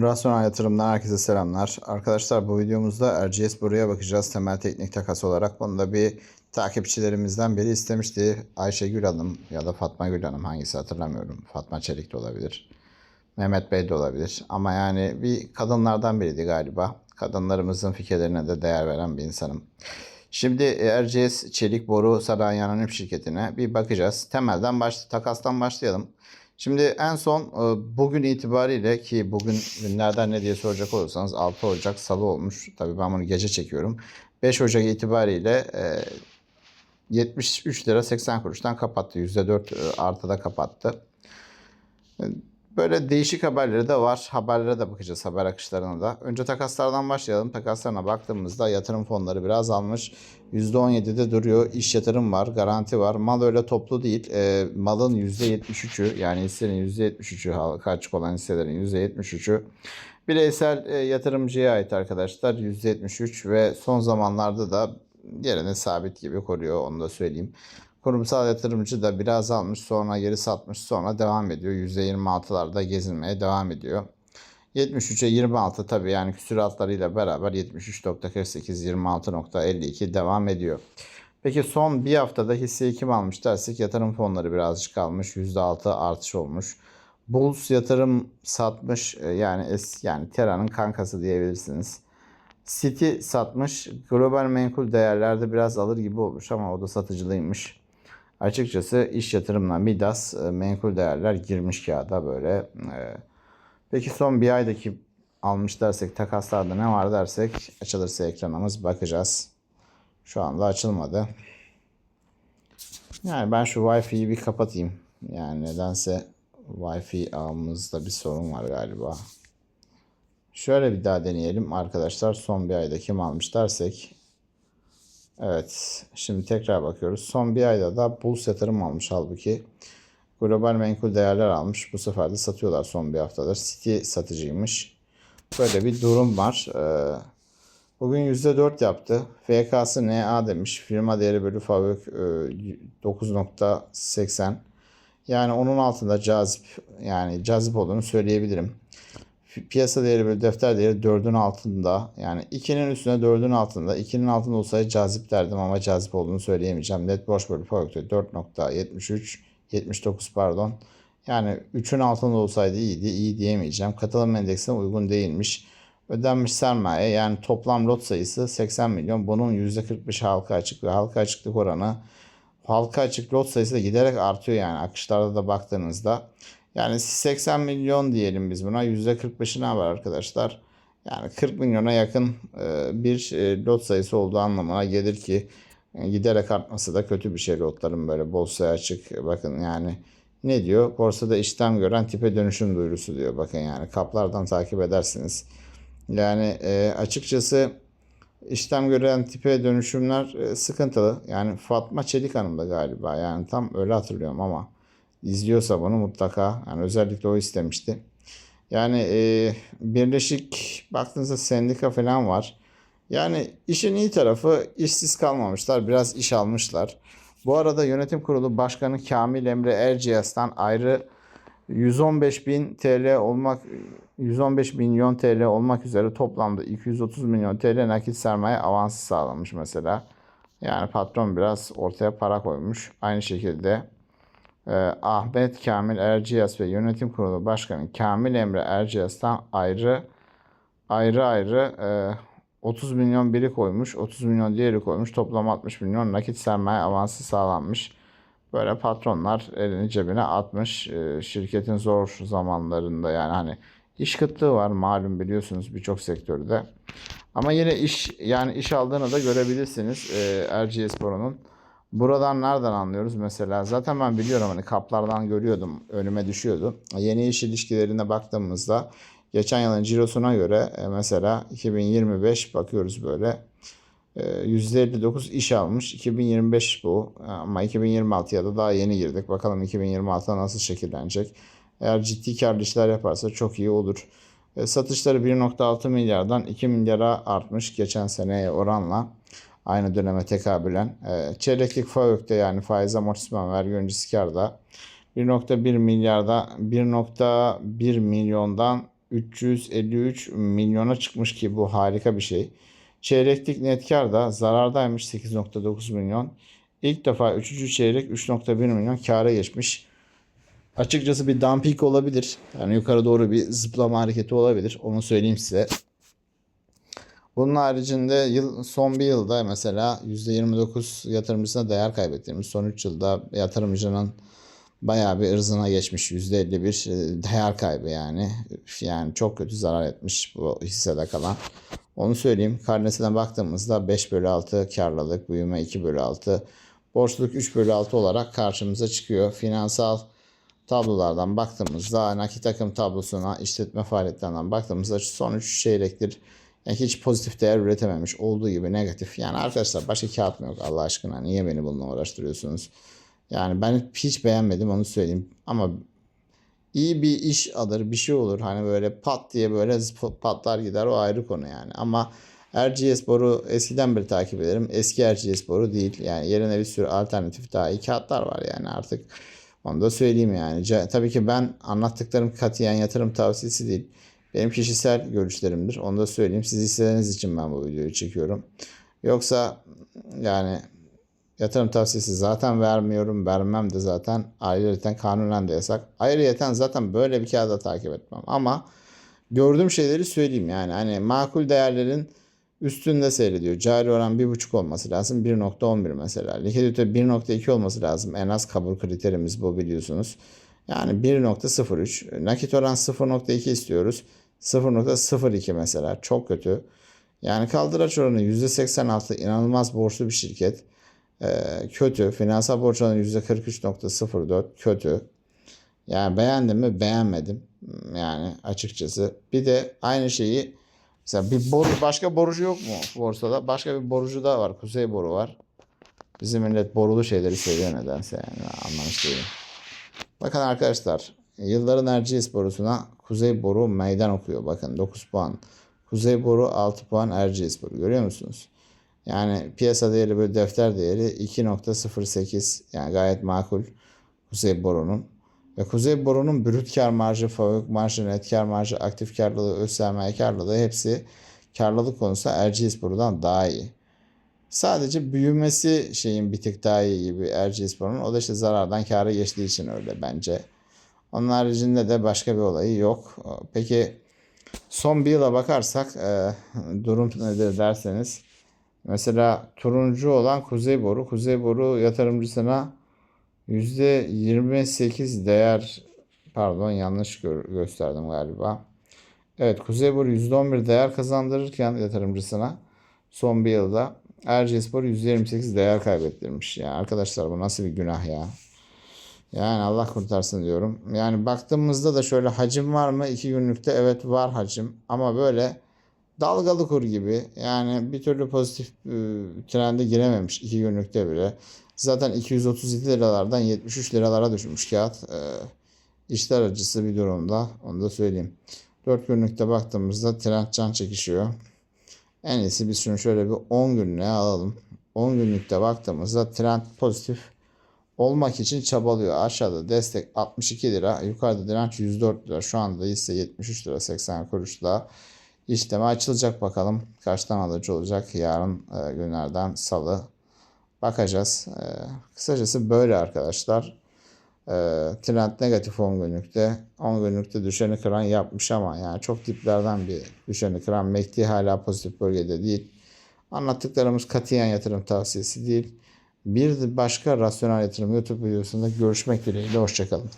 Rasyonel yatırımdan herkese selamlar. Arkadaşlar bu videomuzda RGS buraya bakacağız temel teknik takas olarak. Bunu da bir takipçilerimizden biri istemişti. Ayşegül Hanım ya da Fatma Gül Hanım hangisi hatırlamıyorum. Fatma Çelik de olabilir. Mehmet Bey de olabilir. Ama yani bir kadınlardan biriydi galiba. Kadınlarımızın fikirlerine de değer veren bir insanım. Şimdi RGS Çelik Boru Anonim Şirketi'ne bir bakacağız. Temelden baş, takastan başlayalım. Şimdi en son e, bugün itibariyle ki bugün günlerden ne diye soracak olursanız 6 Ocak Salı olmuş. Tabii ben bunu gece çekiyorum. 5 Ocak itibariyle e, 73 lira 80 kuruştan kapattı. %4 e, artıda kapattı. Böyle değişik haberleri de var. Haberlere de bakacağız haber akışlarına da. Önce takaslardan başlayalım. Takaslarına baktığımızda yatırım fonları biraz almış. %17'de duruyor. İş yatırım var, garanti var. Mal öyle toplu değil. E, malın %73'ü yani hissenin %73'ü halka açık olan hisselerin %73'ü bireysel e, yatırımcıya ait arkadaşlar %73 ve son zamanlarda da yerini sabit gibi koruyor onu da söyleyeyim. Kurumsal yatırımcı da biraz almış sonra geri satmış sonra devam ediyor. %26'larda gezinmeye devam ediyor. 73'e 26 tabii yani küsuratlarıyla beraber 73.48 26.52 devam ediyor. Peki son bir haftada hisseyi kim almış dersek yatırım fonları birazcık almış. %6 artış olmuş. Bulls yatırım satmış e, yani es, yani Tera'nın kankası diyebilirsiniz. City satmış. Global menkul değerlerde biraz alır gibi olmuş ama o da satıcılıymış. Açıkçası iş yatırımla Midas e, menkul değerler girmiş kağıda böyle. E, Peki son bir aydaki almış dersek takaslarda ne var dersek açılırsa ekranımız bakacağız. Şu anda açılmadı. Yani ben şu Wi-Fi'yi bir kapatayım. Yani nedense Wi-Fi ağımızda bir sorun var galiba. Şöyle bir daha deneyelim arkadaşlar. Son bir ayda kim almış dersek. Evet. Şimdi tekrar bakıyoruz. Son bir ayda da Bulls yatırım almış halbuki. Global menkul değerler almış. Bu sefer de satıyorlar son bir haftadır. City satıcıymış. Böyle bir durum var. Ee, Bugün %4 yaptı. FK'sı NA demiş. Firma değeri bölü fabrik e, 9.80. Yani onun altında cazip yani cazip olduğunu söyleyebilirim. Piyasa değeri bölü defter değeri 4'ün altında. Yani 2'nin üstüne 4'ün altında. 2'nin altında olsaydı cazip derdim ama cazip olduğunu söyleyemeyeceğim. Net borç bölü fabrik 4.73 79 pardon. Yani 3'ün altında olsaydı iyiydi. iyi diyemeyeceğim. Katılım endeksine uygun değilmiş. Ödenmiş sermaye yani toplam lot sayısı 80 milyon. Bunun %45 halka açık ve halka açıklık oranı halka açık lot sayısı da giderek artıyor yani akışlarda da baktığınızda. Yani 80 milyon diyelim biz buna %45'i ne var arkadaşlar? Yani 40 milyona yakın e, bir e, lot sayısı olduğu anlamına gelir ki e, giderek artması da kötü bir şey lotların böyle borsaya açık. Bakın yani ne diyor? Borsada işlem gören tipe dönüşüm duyurusu diyor. Bakın yani kaplardan takip edersiniz. Yani açıkçası işlem gören tipe dönüşümler sıkıntılı. Yani Fatma Çelik Hanım da galiba yani tam öyle hatırlıyorum ama izliyorsa bunu mutlaka yani özellikle o istemişti. Yani e, birleşik baktığınızda sendika falan var. Yani işin iyi tarafı işsiz kalmamışlar. Biraz iş almışlar. Bu arada yönetim kurulu başkanı Kamil Emre Erciyes'ten ayrı 115 bin TL olmak 115 milyon TL olmak üzere toplamda 230 milyon TL nakit sermaye avansı sağlamış mesela. Yani patron biraz ortaya para koymuş. Aynı şekilde e, Ahmet Kamil Erciyes ve yönetim kurulu başkanı Kamil Emre Erciyes'ten ayrı ayrı ayrı e, 30 milyon biri koymuş, 30 milyon diğeri koymuş. Toplam 60 milyon nakit sermaye avansı sağlanmış. Böyle patronlar elini cebine atmış. Ee, şirketin zor zamanlarında yani hani iş kıtlığı var malum biliyorsunuz birçok sektörde. Ama yine iş yani iş aldığını da görebilirsiniz e, RGS Pro'nun. Buradan nereden anlıyoruz mesela? Zaten ben biliyorum hani kaplardan görüyordum önüme düşüyordu. Yeni iş ilişkilerine baktığımızda Geçen yılın cirosuna göre e, mesela 2025 bakıyoruz böyle %59 iş almış. 2025 bu ama 2026'ya da daha yeni girdik. Bakalım 2026'da nasıl şekillenecek. Eğer ciddi karlı işler yaparsa çok iyi olur. E, satışları 1.6 milyardan 2 milyara artmış geçen seneye oranla. Aynı döneme tekabülen. E, çeyreklik FAVÖK'te yani faiz amortisman vergi öncesi karda 1.1 milyarda 1.1 milyondan 353 milyona çıkmış ki bu harika bir şey. Çeyreklik net kar da zarardaymış 8.9 milyon. İlk defa 3. çeyrek 3.1 milyon kâra geçmiş. Açıkçası bir dumping olabilir. Yani yukarı doğru bir zıplama hareketi olabilir. Onu söyleyeyim size. Bunun haricinde yıl, son bir yılda mesela %29 yatırımcısına değer kaybettiğimiz son 3 yılda yatırımcının bayağı bir ırzına geçmiş %51 e, değer kaybı yani. Yani çok kötü zarar etmiş bu hissede kalan. Onu söyleyeyim. Karnesine baktığımızda 5 bölü 6 karlılık, büyüme 2 bölü 6, borçluluk 3 bölü 6 olarak karşımıza çıkıyor. Finansal tablolardan baktığımızda nakit akım tablosuna işletme faaliyetlerinden baktığımızda son 3 çeyrektir yani hiç pozitif değer üretememiş olduğu gibi negatif. Yani arkadaşlar başka kağıt mı yok Allah aşkına niye beni bununla uğraştırıyorsunuz? Yani ben hiç beğenmedim onu söyleyeyim ama iyi bir iş alır bir şey olur hani böyle pat diye böyle patlar gider o ayrı konu yani ama RGS boru eskiden beri takip ederim. Eski RGS boru değil. Yani yerine bir sürü alternatif daha iyi kağıtlar var yani artık. Onu da söyleyeyim yani. Tabii ki ben anlattıklarım katiyen yatırım tavsiyesi değil. Benim kişisel görüşlerimdir. Onu da söyleyeyim. Siz istediğiniz için ben bu videoyu çekiyorum. Yoksa yani yatırım tavsiyesi zaten vermiyorum. Vermem de zaten ayrıyeten kanunen de yasak. Ayrıyeten zaten böyle bir kağıda takip etmem. Ama gördüğüm şeyleri söyleyeyim yani. Hani makul değerlerin üstünde seyrediyor. Cari oran 1.5 olması lazım. 1.11 mesela. Likidite 1.2 olması lazım. En az kabul kriterimiz bu biliyorsunuz. Yani 1.03. Nakit oran 0.2 istiyoruz. 0.02 mesela. Çok kötü. Yani kaldıraç oranı %86 inanılmaz borçlu bir şirket. Ee, kötü. Finansal borç oranı %43.04 kötü. Yani beğendim mi? Beğenmedim. Yani açıkçası. Bir de aynı şeyi mesela bir boru, başka borucu yok mu borsada? Başka bir borucu daha var. Kuzey boru var. Bizim millet borulu şeyleri seviyor nedense yani anlamış değilim. Bakın arkadaşlar yılların Erciyes borusuna Kuzey boru meydan okuyor. Bakın 9 puan. Kuzey boru 6 puan Erciyes boru görüyor musunuz? Yani piyasa değeri böyle defter değeri 2.08 yani gayet makul Kuzey borunun. Ve Kuzey borunun brüt kar marjı, fabrik marjı, net kar marjı, aktif karlılığı, öz sermaye karlılığı hepsi karlılık konusu Erciyes borudan daha iyi. Sadece büyümesi şeyin bir tık daha iyi gibi Erciyes boru'nun. O da işte zarardan kâra geçtiği için öyle bence. Onun haricinde de başka bir olayı yok. Peki son bir yıla bakarsak e, durum nedir derseniz. Mesela turuncu olan Kuzey Boru. Kuzey Boru yatırımcısına %28 değer pardon yanlış gö- gösterdim galiba. Evet Kuzey Boru %11 değer kazandırırken yatırımcısına son bir yılda Erciyesspor %28 değer kaybettirmiş. Yani arkadaşlar bu nasıl bir günah ya. Yani Allah kurtarsın diyorum. Yani baktığımızda da şöyle hacim var mı? İki günlükte evet var hacim. Ama böyle dalgalı kur gibi. Yani bir türlü pozitif e, trende girememiş iki günlükte bile. Zaten 237 liralardan 73 liralara düşmüş kağıt. E, işler acısı bir durumda. Onu da söyleyeyim. 4 günlükte baktığımızda trend can çekişiyor. En iyisi biz şunu şöyle bir 10 günlüğe alalım. 10 günlükte baktığımızda trend pozitif olmak için çabalıyor. Aşağıda destek 62 lira, yukarıda direnç 104 lira. Şu anda ise 73 lira 80 kuruşla işleme açılacak bakalım. Kaçtan alıcı olacak yarın e, günlerden salı. Bakacağız. E, kısacası böyle arkadaşlar. E, trend negatif 10 günlükte. 10 günlükte düşeni kıran yapmış ama yani çok diplerden bir düşeni kıran Mekti hala pozitif bölgede değil. Anlattıklarımız katiyen yatırım tavsiyesi değil. Bir başka rasyonel yatırım YouTube videosunda görüşmek dileğiyle. Hoşçakalın.